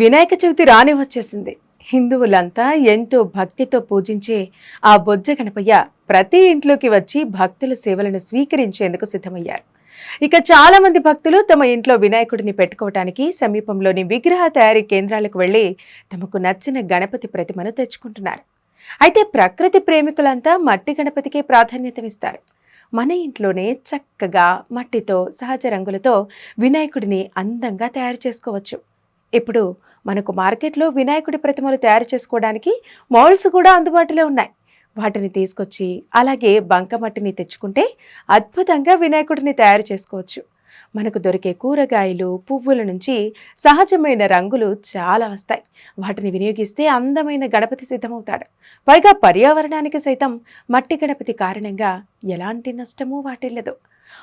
వినాయక చవితి రాని వచ్చేసింది. హిందువులంతా ఎంతో భక్తితో పూజించే ఆ బొజ్జ గణపయ్య ప్రతి ఇంట్లోకి వచ్చి భక్తుల సేవలను స్వీకరించేందుకు సిద్ధమయ్యారు. ఇక చాలా మంది భక్తులు తమ ఇంట్లో వినాయకుడిని పెట్టుకోవటానికి సమీపంలోని విగ్రహ తయారీ కేంద్రాలకు వెళ్ళి తమకు నచ్చిన గణపతి ప్రతిమను తెచ్చుకుంటున్నారు. అయితే ప్రకృతి ప్రేమికులంతా మట్టి గణపతికే ప్రాధాన్యతనిస్తారు మన ఇంట్లోనే చక్కగా మట్టితో సహజ రంగులతో వినాయకుడిని అందంగా తయారు చేసుకోవచ్చు. ఇప్పుడు మనకు మార్కెట్లో వినాయకుడి ప్రతిమలు తయారు చేసుకోవడానికి మౌల్స్ కూడా అందుబాటులో ఉన్నాయి. వాటిని తీసుకొచ్చి అలాగే బంకమట్టిని తెచ్చుకుంటే అద్భుతంగా వినాయకుడిని తయారు చేసుకోవచ్చు. మనకు దొరికే కూరగాయలు పువ్వుల నుంచి సహజమైన రంగులు చాలా వస్తాయి. వాటిని వినియోగిస్తే అందమైన గణపతి సిద్ధమవుతాడు. పైగా పర్యావరణానికి సైతం మట్టి గణపతి కారణంగా ఎలాంటి నష్టమూ వాటిల్లదు.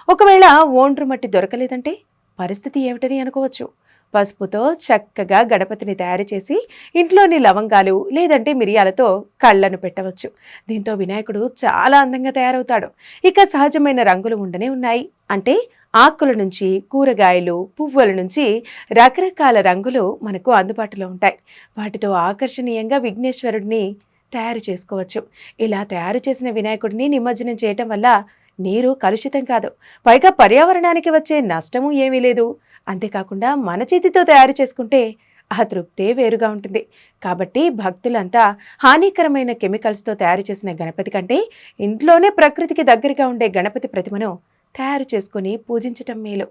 ఒకవేళ ఓండ్రు మట్టి దొరకలేదంటే పరిస్థితి ఏమిటని అనుకోవచ్చు. పసుపుతో చక్కగా గణపతిని తయారు చేసి ఇంట్లోని లవంగాలు లేదంటే మిరియాలతో కళ్ళను పెట్టవచ్చు. దీంతో వినాయకుడు చాలా అందంగా తయారవుతాడు. ఇక సహజమైన రంగులు ఉండనే ఉన్నాయి. అంటే ఆకుల నుంచి కూరగాయలు పువ్వుల నుంచి రకరకాల రంగులు మనకు అందుబాటులో ఉంటాయి. వాటితో ఆకర్షణీయంగా విఘ్నేశ్వరుడిని తయారు చేసుకోవచ్చు. ఇలా తయారు చేసిన వినాయకుడిని నిమజ్జనం చేయటం వల్ల నీరు కలుషితం కాదు. పైగా పర్యావరణానికి వచ్చే నష్టము ఏమీ లేదు. అంతేకాకుండా మన చేతితో తయారు చేసుకుంటే ఆ తృప్తే వేరుగా ఉంటుంది. కాబట్టి భక్తులంతా హానికరమైన కెమికల్స్తో తయారు చేసిన గణపతి కంటే ఇంట్లోనే ప్రకృతికి దగ్గరగా ఉండే గణపతి ప్రతిమను తయారు చేసుకుని పూజించటం మేలు.